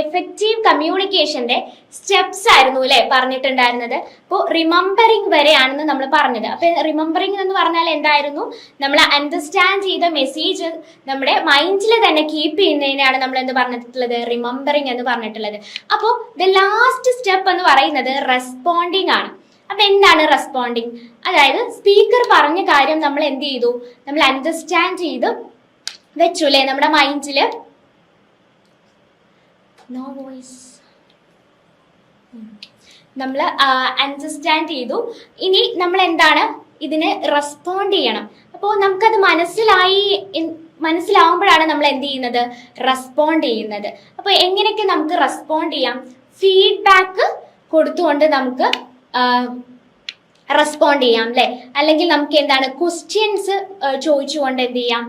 Effective കമ്മ്യൂണിക്കേഷന്റെ steps ആയിരുന്നു അല്ലെ പറഞ്ഞിട്ടുണ്ടായിരുന്നത്. അപ്പോൾ റിമംബറിംഗ് വരെയാണെന്ന് നമ്മൾ പറഞ്ഞത്. അപ്പൊ റിമംബറിംഗ് എന്ന് പറഞ്ഞാൽ എന്തായിരുന്നു? നമ്മൾ അണ്ടർസ്റ്റാൻഡ് ചെയ്ത മെസ്സേജ് നമ്മുടെ മൈൻഡിൽ തന്നെ കീപ്പ് ചെയ്യുന്നതിനാണ് നമ്മൾ എന്ത് പറഞ്ഞിട്ടുള്ളത്? റിമംബറിംഗ് എന്ന് പറഞ്ഞിട്ടുള്ളത്. അപ്പോൾ ദ ലാസ്റ്റ് സ്റ്റെപ്പ് എന്ന് പറയുന്നത് റെസ്പോണ്ടിങ് ആണ്. അപ്പൊ എന്താണ് റെസ്പോണ്ടിങ് അതായത് സ്പീക്കർ പറഞ്ഞ കാര്യം നമ്മൾ എന്ത് ചെയ്തു? നമ്മൾ അണ്ടർസ്റ്റാൻഡ് ചെയ്ത് വെച്ചു അല്ലേ നമ്മുടെ മൈൻഡിൽ നോ വോയിസ് നമ്മൾ അണ്ടർസ്റ്റാൻഡ് ചെയ്തു. ഇനി നമ്മൾ എന്താണ് ഇതിന് റെസ്പോണ്ട് ചെയ്യണം. അപ്പോൾ നമുക്കത് മനസ്സിലായി മനസ്സിലാവുമ്പോഴാണ് നമ്മൾ എന്ത് ചെയ്യുന്നത്? റെസ്പോണ്ട് ചെയ്യുന്നത്. അപ്പോൾ എങ്ങനെയൊക്കെ നമുക്ക് റെസ്പോണ്ട് ചെയ്യാം? ഫീഡ്ബാക്ക് കൊടുത്തുകൊണ്ട് നമുക്ക് റെസ്പോണ്ട് ചെയ്യാം അല്ലെ? അല്ലെങ്കിൽ നമുക്ക് എന്താണ് ക്വസ്റ്റ്യൻസ് ചോദിച്ചുകൊണ്ട് എന്ത് ചെയ്യാം?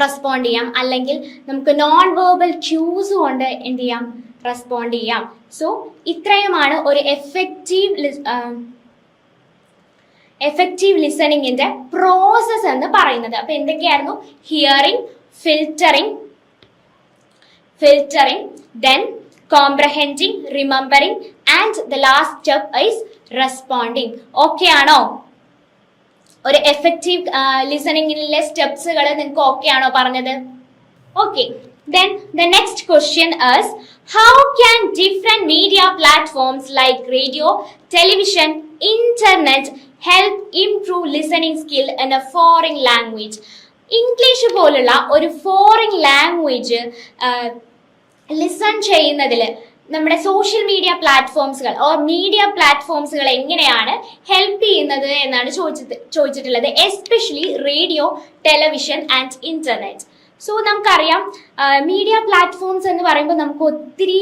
റെസ്പോണ്ട് ചെയ്യാം. അല്ലെങ്കിൽ നമുക്ക് നോൺ വേർബൽ ക്യൂസ് കൊണ്ട് എന്ത് ചെയ്യാം? റെസ്പോണ്ട് ചെയ്യാം. സോ ഇത്രയുമാണ് ഒരു എഫക്റ്റീവ് എഫക്റ്റീവ് ലിസണിങ്ങിന്റെ പ്രോസസ്സ് എന്ന് പറയുന്നത്. അപ്പൊ എന്തൊക്കെയായിരുന്നു? Hearing filtering filtering then comprehending remembering and the last step is responding okay ആണോ? ഒരു എഫക്റ്റീവ് ലിസണിങ്ങിലെ സ്റ്റെപ്സുകൾ നിങ്ങൾക്ക് ഓക്കെ ആണോ പറഞ്ഞത്? Okay then the next question is how can different media platforms like radio television internet help improve listening skill in a foreign language English പോലുള്ള ഒരു foreign language listen ചെയ്യുന്നതിൽ നമ്മുടെ സോഷ്യൽ മീഡിയ പ്ലാറ്റ്ഫോംസുകൾ ഓർ മീഡിയ പ്ലാറ്റ്ഫോംസുകൾ എങ്ങനെയാണ് help ചെയ്യുന്നത് എന്നാണ് ചോദിച്ചത് ചോദിച്ചിട്ടുള്ളത്. Especially radio television and internet so നമുക്കറിയാം മീഡിയ പ്ലാറ്റ്ഫോംസ് എന്ന് പറയുമ്പോൾ നമുക്ക് ഒത്തിരി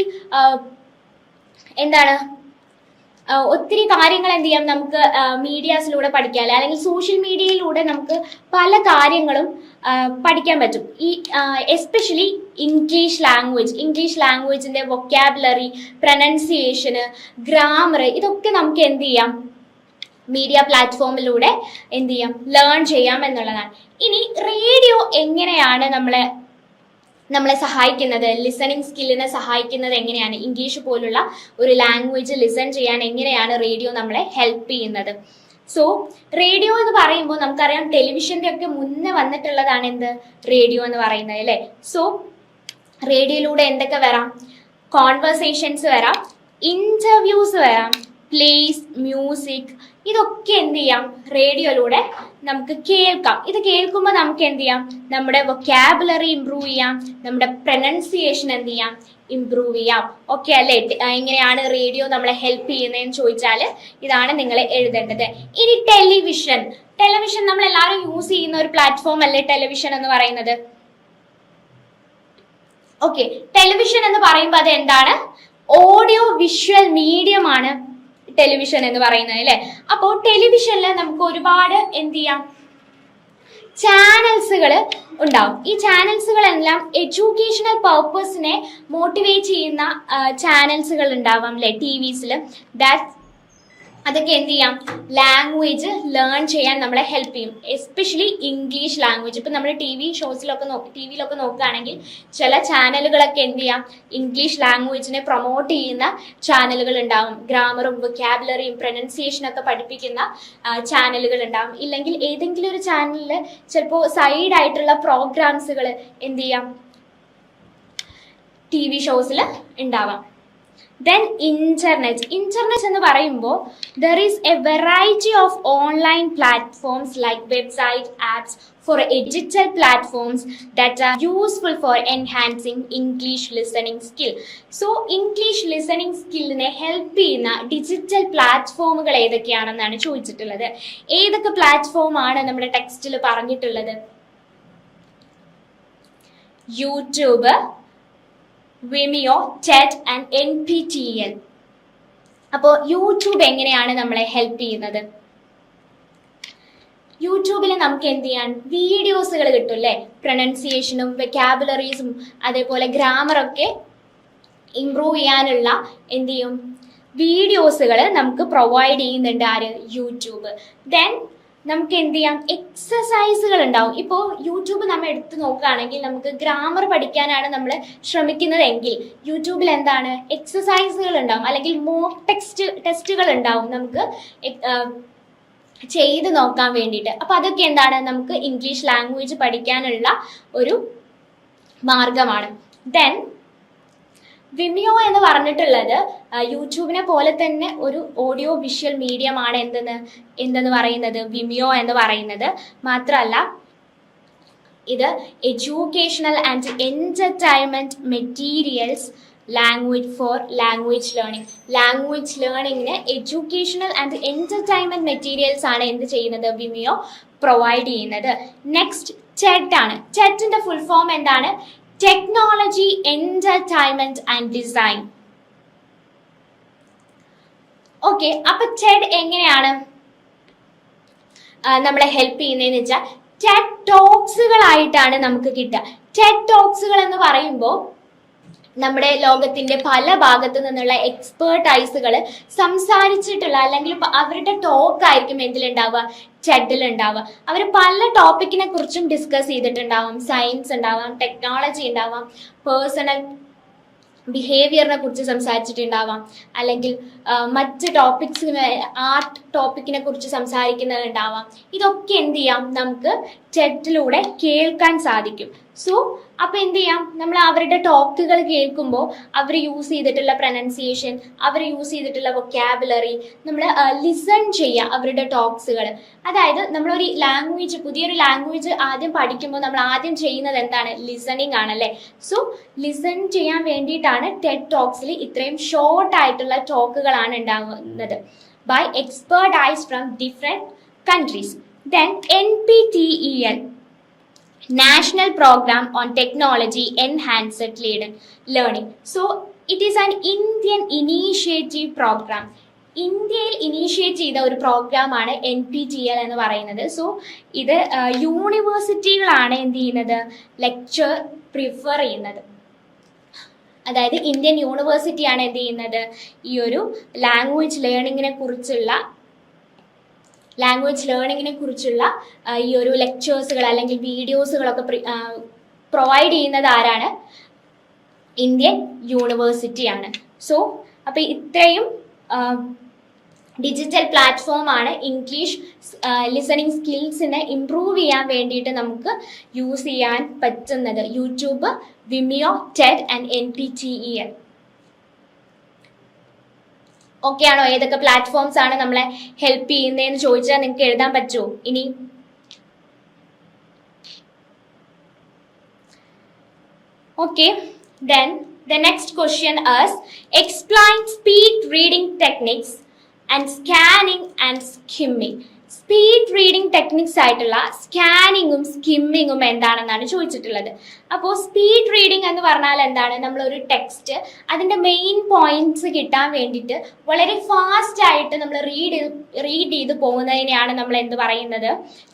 എന്താണ് ഒത്തിരി കാര്യങ്ങൾ എന്ത് ചെയ്യാം നമുക്ക് മീഡിയാസിലൂടെ പഠിക്കാം അല്ലെ അല്ലെങ്കിൽ സോഷ്യൽ മീഡിയയിലൂടെ നമുക്ക് പല കാര്യങ്ങളും പഠിക്കാൻ പറ്റും. ഈ എസ്പെഷ്യലി ഇംഗ്ലീഷ് ലാംഗ്വേജ് ഇംഗ്ലീഷ് ലാംഗ്വേജിന്റെ വൊക്കാബുലറി പ്രൊനൗൺസിയേഷന് ഗ്രാമർ ഇതൊക്കെ നമുക്ക് എന്ത് ചെയ്യാം? മീഡിയ പ്ലാറ്റ്ഫോമിലൂടെ എന്ത് ചെയ്യാം? ലേൺ ചെയ്യാം എന്നുള്ളതാണ്. ഇനി റേഡിയോ എങ്ങനെയാണ് നമ്മളെ നമ്മളെ സഹായിക്കുന്നത് ലിസണിങ് സ്കില്ലിനെ സഹായിക്കുന്നത് എങ്ങനെയാണ്? ഇംഗ്ലീഷ് പോലുള്ള ഒരു ലാംഗ്വേജ് ലിസൺ ചെയ്യാൻ എങ്ങനെയാണ് റേഡിയോ നമ്മളെ ഹെൽപ്പ് ചെയ്യുന്നത്? സോ റേഡിയോ എന്ന് പറയുമ്പോൾ നമുക്കറിയാം ടെലിവിഷന്റെ ഒക്കെ മുന്നേ വന്നിട്ടുള്ളതാണ് എന്ത്? റേഡിയോ എന്ന് പറയുന്നത് അല്ലേ? സോ റേഡിയോയിലൂടെ എന്തൊക്കെ വരാം? കോൺവെർസേഷൻസ് വരാം ഇന്റർവ്യൂസ് വരാം. പ്ലേസ് മ്യൂസിക് ഇതൊക്കെ എന്ത് ചെയ്യാം? റേഡിയോയിലൂടെ നമുക്ക് കേൾക്കാം. ഇത് കേൾക്കുമ്പോൾ നമുക്ക് എന്ത് ചെയ്യാം? നമ്മുടെ വൊക്കാബുലറി ഇമ്പ്രൂവ് ചെയ്യാം. നമ്മുടെ പ്രൊനൗൺസിയേഷൻ എന്ത് ചെയ്യാം? ഇമ്പ്രൂവ് ചെയ്യാം. ഓക്കെ അല്ലേ? എങ്ങനെയാണ് റേഡിയോ നമ്മളെ ഹെൽപ്പ് ചെയ്യുന്നതെന്ന് ചോദിച്ചാൽ ഇതാണ് നിങ്ങൾ എഴുതേണ്ടത്. ഇനി ടെലിവിഷൻ ടെലിവിഷൻ നമ്മൾ എല്ലാവരും യൂസ് ചെയ്യുന്ന ഒരു പ്ലാറ്റ്ഫോം അല്ലേ ടെലിവിഷൻ എന്ന് പറയുന്നത്? ഓക്കെ ടെലിവിഷൻ എന്ന് പറയുമ്പോൾ അത് എന്താണ് ഓഡിയോ വിഷ്വൽ മീഡിയം ആണ്. ടെലിവിഷൻ എന്ന് പറയുന്നത് അല്ലെ? അപ്പോൾ ടെലിവിഷനിൽ നമുക്ക് ഒരുപാട് എന്ത് ചെയ്യാം? ചാനൽസുകൾ ഉണ്ടാവും. ഈ ചാനൽസുകളെല്ലാം എഡ്യൂക്കേഷണൽ പർപ്പസിനെ മോട്ടിവേറ്റ് ചെയ്യുന്ന ചാനൽസുകൾ ഉണ്ടാവാം അല്ലെ? ടി വിസിൽ ദാറ്റ് അതൊക്കെ എന്ത് ചെയ്യാം? ലാംഗ്വേജ് ലേൺ ചെയ്യാൻ നമ്മളെ ഹെൽപ്പ് ചെയ്യും. എസ്പെഷ്യലി ഇംഗ്ലീഷ് ലാംഗ്വേജ് ഇപ്പം നമ്മൾ ടി വി ഷോസിലൊക്കെ നോക്കി ടി വിയിലൊക്കെ നോക്കുകയാണെങ്കിൽ ചില ചാനലുകളൊക്കെ എന്ത് ചെയ്യാം? ഇംഗ്ലീഷ് ലാംഗ്വേജിനെ പ്രൊമോട്ട് ചെയ്യുന്ന ചാനലുകൾ ഉണ്ടാവും. ഗ്രാമറും വൊക്കാബുലറിയും പ്രൊനൗൺസിയേഷനൊക്കെ പഠിപ്പിക്കുന്ന ചാനലുകൾ ഉണ്ടാവും. ഇല്ലെങ്കിൽ ഏതെങ്കിലും ഒരു ചാനലിൽ ചിലപ്പോൾ സൈഡ് ആയിട്ടുള്ള പ്രോഗ്രാംസുകൾ എന്ത് ചെയ്യാം? ടി വി ഷോസിൽ ഉണ്ടാവാം. ദെൻ ഇന്റർനെറ്റ് ഇന്റർനെറ്റ് എന്ന് പറയുമ്പോൾ there is a variety of online platforms like website apps for digital platforms that are useful for enhancing English listening skill so English listening സ്കില്ലിനെ help ചെയ്യുന്ന digital പ്ലാറ്റ്ഫോമുകൾ ഏതൊക്കെയാണെന്നാണ് ചോദിച്ചിട്ടുള്ളത്. ഏതൊക്കെ platform ആണ് നമ്മുടെ ടെക്സ്റ്റിൽ പറഞ്ഞിട്ടുള്ളത്? YouTube Vimeo TED and N P T L അപ്പോൾ യൂട്യൂബ് എങ്ങനെയാണ് നമ്മളെ ഹെൽപ്പ് ചെയ്യുന്നത്? യൂട്യൂബിൽ നമുക്ക് എന്ത് ചെയ്യാൻ? വീഡിയോസുകൾ കിട്ടും അല്ലേ പ്രൊനൗൺസിയേഷനും വെക്കാബുലറീസും അതേപോലെ ഗ്രാമറൊക്കെ ഇംപ്രൂവ് ചെയ്യാനുള്ള എന്ത് ചെയ്യും? വീഡിയോസുകൾ നമുക്ക് പ്രൊവൈഡ് ചെയ്യുന്നുണ്ട് ആര്? യൂട്യൂബ് ദെൻ നമുക്ക് എന്ത് ചെയ്യാം? എക്സസൈസുകൾ ഉണ്ടാവും. ഇപ്പോൾ യൂട്യൂബ് നമ്മൾ എടുത്തു നോക്കുകയാണെങ്കിൽ നമുക്ക് ഗ്രാമർ പഠിക്കാനാണ് നമ്മൾ ശ്രമിക്കുന്നതെങ്കിൽ യൂട്യൂബിൽ എന്താണ്? എക്സസൈസുകൾ ഉണ്ടാവും. അല്ലെങ്കിൽ മോക്ക് ടെക്സ്റ്റ് ടെസ്റ്റുകൾ ഉണ്ടാവും നമുക്ക് ചെയ്ത് നോക്കാൻ വേണ്ടിയിട്ട്. അപ്പം അതൊക്കെ എന്താണ്? നമുക്ക് ഇംഗ്ലീഷ് ലാംഗ്വേജ് പഠിക്കാനുള്ള ഒരു മാർഗമാണ്. ദെൻ വിമിയോ എന്ന് പറഞ്ഞിട്ടുള്ളത് യൂട്യൂബിനെ പോലെ തന്നെ ഒരു ഓഡിയോ വിഷ്വൽ മീഡിയമാണ് എന്തെന്ന് എന്തെന്ന് പറയുന്നത്? വിമിയോ എന്ന് പറയുന്നത്. മാത്രമല്ല ഇത് educational and entertainment materials language for language learning language ലേണിങ്ങിന് educational and entertainment materials ആണ് എന്ത് ചെയ്യുന്നത്? വിമിയോ പ്രൊവൈഡ് ചെയ്യുന്നത്. നെക്സ്റ്റ് ചെറ്റാണ് ആണ്. ഫുൾ ഫോം എന്താണ്? Technology entertainment and design okay അപ്പൊ ടെഡ് എങ്ങനെയാണ്? നമ്മളെ ഹെൽപ്പ് ചെയ്യുന്നതെന്ന് വെച്ചാൽ ടെഡ് ടോക്സുകളായിട്ടാണ് നമുക്ക് കിട്ടുക. ടെഡ് ടോക്സുകൾ എന്ന് പറയുമ്പോൾ നമ്മുടെ ലോകത്തിന്റെ പല ഭാഗത്തു നിന്നുള്ള എക്സ്പേർട്ട് ഐസുകൾ സംസാരിച്ചിട്ടുള്ള അല്ലെങ്കിൽ അവരുടെ ടോക്ക് ആയിരിക്കും എന്തിലുണ്ടാവുക? ചെഡിലുണ്ടാവുക അവർ പല ടോപ്പിക്കിനെ കുറിച്ചും ഡിസ്കസ് ചെയ്തിട്ടുണ്ടാവാം. സയൻസ് ഉണ്ടാവാം ടെക്നോളജി ഉണ്ടാവാം പേഴ്സണൽ ബിഹേവിയറിനെ കുറിച്ച് സംസാരിച്ചിട്ടുണ്ടാവാം. അല്ലെങ്കിൽ മറ്റ് ടോപ്പിക്സിന് ആർട്ട് ടോപ്പിക്കിനെ കുറിച്ച് സംസാരിക്കുന്നതുണ്ടാവാം. ഇതൊക്കെ എന്ത് ചെയ്യാം? നമുക്ക് ചെറ്റിലൂടെ കേൾക്കാൻ സാധിക്കും. സോ അപ്പോൾ എന്ത് ചെയ്യാം? നമ്മൾ അവരുടെ ടോക്കുകൾ കേൾക്കുമ്പോൾ അവർ യൂസ് ചെയ്തിട്ടുള്ള പ്രൊനൗൺസിയേഷൻ അവർ യൂസ് ചെയ്തിട്ടുള്ള വൊക്കാബുലറി നമ്മൾ ലിസൺ ചെയ്യുക അവരുടെ ടോക്സുകൾ അതായത് നമ്മളൊരു ലാംഗ്വേജ് പുതിയൊരു ലാംഗ്വേജ് ആദ്യം പഠിക്കുമ്പോൾ നമ്മൾ ആദ്യം ചെയ്യുന്നത് എന്താണ്? ലിസണിങ് ആണല്ലേ? സോ ലിസൺ ചെയ്യാൻ വേണ്ടിയിട്ടാണ് ടെഡ് ടോക്സിൽ ഇത്രയും ഷോർട്ട് ആയിട്ടുള്ള ടോക്കുകളാണ് ഉണ്ടാകുന്നത് by expert is from different countries then N P T E L national programme on technology enhanced lead learning. So it is an indian initiative program. ഇന്ത്യയിൽ initiate ചെയ്ത ഒരു പ്രോഗ്രാമാണ് എൻ പി ടി എൽ എന്ന് പറയുന്നത്. So ഇത് യൂണിവേഴ്സിറ്റികളാണ് എന്ത് ചെയ്യുന്നത്? Lecture prefer ചെയ്യുന്നത്. അതായത് ഇന്ത്യൻ യൂണിവേഴ്സിറ്റിയാണ് എന്ത് ചെയ്യുന്നത്? ഈ ഒരു ലാംഗ്വേജ് ലേണിങ്ങിനെ കുറിച്ചുള്ള ലാംഗ്വേജ് ലേണിങ്ങിനെ കുറിച്ചുള്ള ഈ ഒരു ലെക്ചേഴ്സുകൾ അല്ലെങ്കിൽ വീഡിയോസുകളൊക്കെ പ്രൊവൈഡ് ചെയ്യുന്നത് ആരാണ്? ഇന്ത്യൻ യൂണിവേഴ്സിറ്റിയാണ് സോ അപ്പോൾ ഇത്രയും ഡിജിറ്റൽ പ്ലാറ്റ്ഫോമാണ് ഇംഗ്ലീഷ് ലിസണിങ് സ്കിൽസിനെ ഇമ്പ്രൂവ് ചെയ്യാൻ വേണ്ടിയിട്ട് നമുക്ക് യൂസ് ചെയ്യാൻ പറ്റുന്നത്. YouTube Vimeo TED and N P T E L okay ആണോ ഏതൊക്കെ പ്ലാറ്റ്ഫോംസ് ആണ് നമ്മളെ ഹെൽപ്പ് ചെയ്യുന്നതെന്ന് ചോദിച്ചാൽ നിങ്ങൾക്ക് എഴുതാൻ പറ്റുമോ? ഇനി. Okay then the next question is explain speed reading techniques and scanning and skimming speed reading techniques ആയിട്ടുള്ള സ്കാനിങ്ങും സ്കിമ്മിങ്ങും എന്താണെന്നാണ് ചോദിച്ചിട്ടുള്ളത്. അപ്പോൾ സ്പീഡ് റീഡിംഗ് എന്ന് പറഞ്ഞാൽ എന്താണ്? നമ്മളൊരു ടെക്സ്റ്റ് അതിന്റെ മെയിൻ പോയിന്റ്സ് കിട്ടാൻ വേണ്ടിയിട്ട് വളരെ ഫാസ്റ്റ് ആയിട്ട് നമ്മൾ റീഡ് റീഡ് ചെയ്ത് പോകുന്നതിനെയാണ് നമ്മൾ എന്ത് പറയുന്നത്?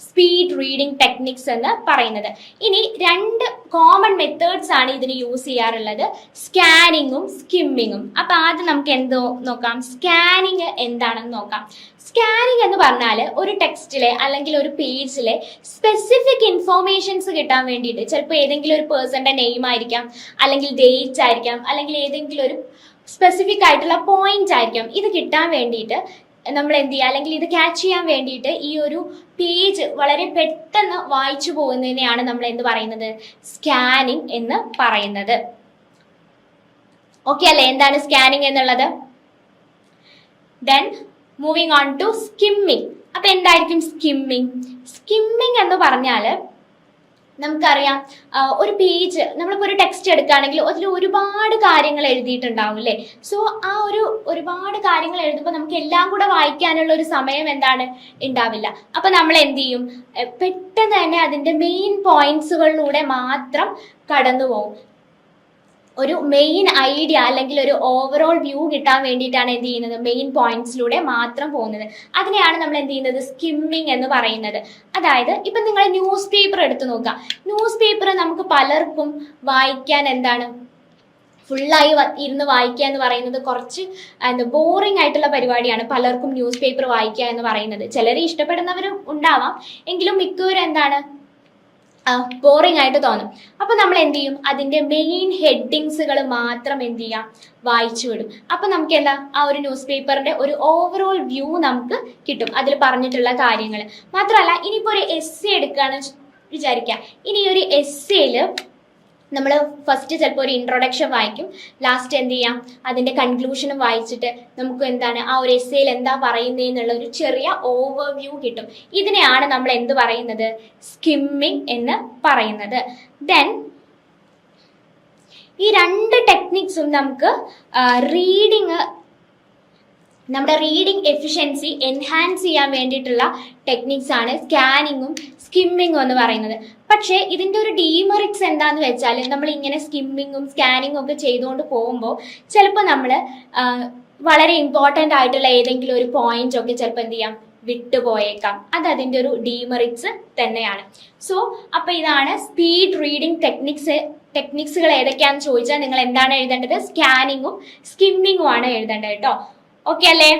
സ്പീഡ് റീഡിംഗ് ടെക്നിക്സ് എന്ന് പറയുന്നത്. ഇനി രണ്ട് കോമൺ മെത്തേഡ്സ് ആണ് ഇതിന് യൂസ് ചെയ്യാറുള്ളത്. സ്കാനിങ്ങും സ്കിമ്മിങ്ങും അപ്പോൾ ആദ്യം നമുക്ക് എന്തോ നോക്കാം? സ്കാനിങ് എന്താണെന്ന് നോക്കാം. സ്കാനിങ് എന്ന് പറഞ്ഞാൽ ഒരു ടെക്സ്റ്റിലെ അല്ലെങ്കിൽ ഒരു പേജിലെ സ്പെസിഫിക് ഇൻഫോർമേഷൻസ് കിട്ടാൻ വേണ്ടിയിട്ട് ചിലപ്പോൾ ഏതെങ്കിലും ഒരു പേഴ്സന്റെ നെയിം ആയിരിക്കാം അല്ലെങ്കിൽ ഡേറ്റ് ആയിരിക്കാം അല്ലെങ്കിൽ ഏതെങ്കിലും ഒരു സ്പെസിഫിക് ആയിട്ടുള്ള പോയിന്റ് ആയിരിക്കാം. ഇത് കിട്ടാൻ വേണ്ടിയിട്ട് നമ്മൾ എന്ത് ചെയ്യുക? അല്ലെങ്കിൽ ഇത് ക്യാച്ച് ചെയ്യാൻ വേണ്ടിയിട്ട് ഈ ഒരു പേജ് വളരെ പെട്ടെന്ന് വായിച്ചു പോകുന്നതിനെയാണ് നമ്മൾ എന്ത് പറയുന്നത്? സ്കാനിങ് എന്ന് പറയുന്നത്. ഓക്കെ അല്ലേ? എന്താണ് സ്കാനിങ് എന്നുള്ളത്? Then moving on to skimming അപ്പൊ എന്തായിരിക്കും സ്കിമ്മിങ് സ്കിമ്മിങ് എന്ന് പറഞ്ഞാൽ നമുക്കറിയാം ഒരു പേജ് നമ്മളിപ്പോൾ ഒരു ടെക്സ്റ്റ് എടുക്കുകയാണെങ്കിൽ അതിൽ ഒരുപാട് കാര്യങ്ങൾ എഴുതിയിട്ടുണ്ടാവും അല്ലേ? സോ ആ ഒരു ഒരുപാട് കാര്യങ്ങൾ എഴുതുമ്പോൾ നമുക്ക് എല്ലാം കൂടെ വായിക്കാനുള്ള ഒരു സമയം എന്താണ്? ഉണ്ടാവില്ല. അപ്പൊ നമ്മൾ എന്ത് ചെയ്യും? പെട്ടെന്ന് തന്നെ അതിന്റെ മെയിൻ പോയിന്റ്സുകളിലൂടെ മാത്രം കടന്നു പോകും ഒരു മെയിൻ ഐഡിയ അല്ലെങ്കിൽ ഒരു ഓവറോൾ വ്യൂ കിട്ടാൻ വേണ്ടിയിട്ടാണ് എന്ത് ചെയ്യുന്നത്? മെയിൻ പോയിന്റ്സിലൂടെ മാത്രം പോകുന്നത്. അതിനെയാണ് നമ്മൾ എന്ത് ചെയ്യുന്നത്? സ്കിമ്മിങ് എന്ന് പറയുന്നത്. അതായത് ഇപ്പം നിങ്ങൾ ന്യൂസ് പേപ്പർ എടുത്ത് നോക്കുക. ന്യൂസ് പേപ്പർ നമുക്ക് പലർക്കും വായിക്കാൻ എന്താണ്? ഫുള്ളായി ഇരുന്ന് വായിക്കുക എന്ന് പറയുന്നത് കുറച്ച് എന്താ ബോറിംഗ് ആയിട്ടുള്ള പരിപാടിയാണ് പലർക്കും ന്യൂസ് പേപ്പർ വായിക്കുക എന്ന് പറയുന്നത്. ചിലർ ഇഷ്ടപ്പെടുന്നവരും ഉണ്ടാവാം. എങ്കിലും മിക്കവരും എന്താണ്? ബോറിംഗ് ആയിട്ട് തോന്നും. അപ്പോൾ നമ്മൾ എന്ത് ചെയ്യും? അതിന്റെ മെയിൻ ഹെഡിങ്സുകൾ മാത്രം എന്ത് ചെയ്യാം? വായിച്ചു വിടും. അപ്പൊ നമുക്ക് എന്താ? ആ ഒരു ന്യൂസ് പേപ്പറിന്റെ ഒരു ഓവറോൾ വ്യൂ നമുക്ക് കിട്ടും. അതിൽ പറഞ്ഞിട്ടുള്ള കാര്യങ്ങൾ മാത്രമല്ല ഇനിയിപ്പോ ഒരു എസ് എടുക്കുകയാണ് വിചാരിക്കുക. ഇനി ഒരു എസ് എസ്സേൽ നമ്മൾ ഫസ്റ്റ് ചിലപ്പോൾ ഒരു ഇൻട്രൊഡക്ഷൻ വായിക്കും. ലാസ്റ്റ് എന്ത് ചെയ്യാം? അതിന്റെ കൺക്ലൂഷനും വായിച്ചിട്ട് നമുക്ക് എന്താണ് ആ ഒരു എസ്സേയിൽ എന്താ പറയുന്നതെന്നുള്ള ഒരു ചെറിയ ഓവർവ്യൂ കിട്ടും. ഇതിനെയാണ് നമ്മൾ എന്ത് പറയുന്നത്? സ്കിമ്മിങ് എന്ന് പറയുന്നത്. ദെൻ ഈ രണ്ട് ടെക്നിക്സും നമുക്ക് റീഡിങ് നമ്മുടെ റീഡിംഗ് എഫിഷ്യൻസി എൻഹാൻസ് ചെയ്യാൻ വേണ്ടിയിട്ടുള്ള ടെക്നിക്സ് ആണ് സ്കാനിങ്ങും സ്കിമ്മിങ്ങും എന്ന് പറയുന്നത്. പക്ഷേ ഇതിന്റെ ഒരു ഡീമെറിറ്റ്സ് എന്താന്ന് വെച്ചാൽ നമ്മൾ ഇങ്ങനെ സ്കിമ്മിങ്ങും സ്കാനിങ്ങും ഒക്കെ ചെയ്തുകൊണ്ട് പോകുമ്പോൾ ചിലപ്പോൾ നമ്മൾ വളരെ ഇമ്പോർട്ടന്റ് ആയിട്ടുള്ള ഏതെങ്കിലും ഒരു പോയിന്റ് ഒക്കെ ചിലപ്പോൾ എന്ത് ചെയ്യാം? വിട്ടുപോയേക്കാം. അത് അതിന്റെ ഒരു ഡീമെറിറ്റ്സ് തന്നെയാണ്. സോ അപ്പോൾ ഇതാണ് സ്പീഡ് റീഡിംഗ് ടെക്നിക്സ് ടെക്നിക്സുകൾ ഏതൊക്കെയാണെന്ന് ചോദിച്ചാൽ നിങ്ങൾ എന്താണ് എഴുതേണ്ടത്? സ്കാനിങ്ങും സ്കിമ്മിങ്ങും ആണ് എഴുതേണ്ടത് കേട്ടോ. ഓക്കെ അല്ലേ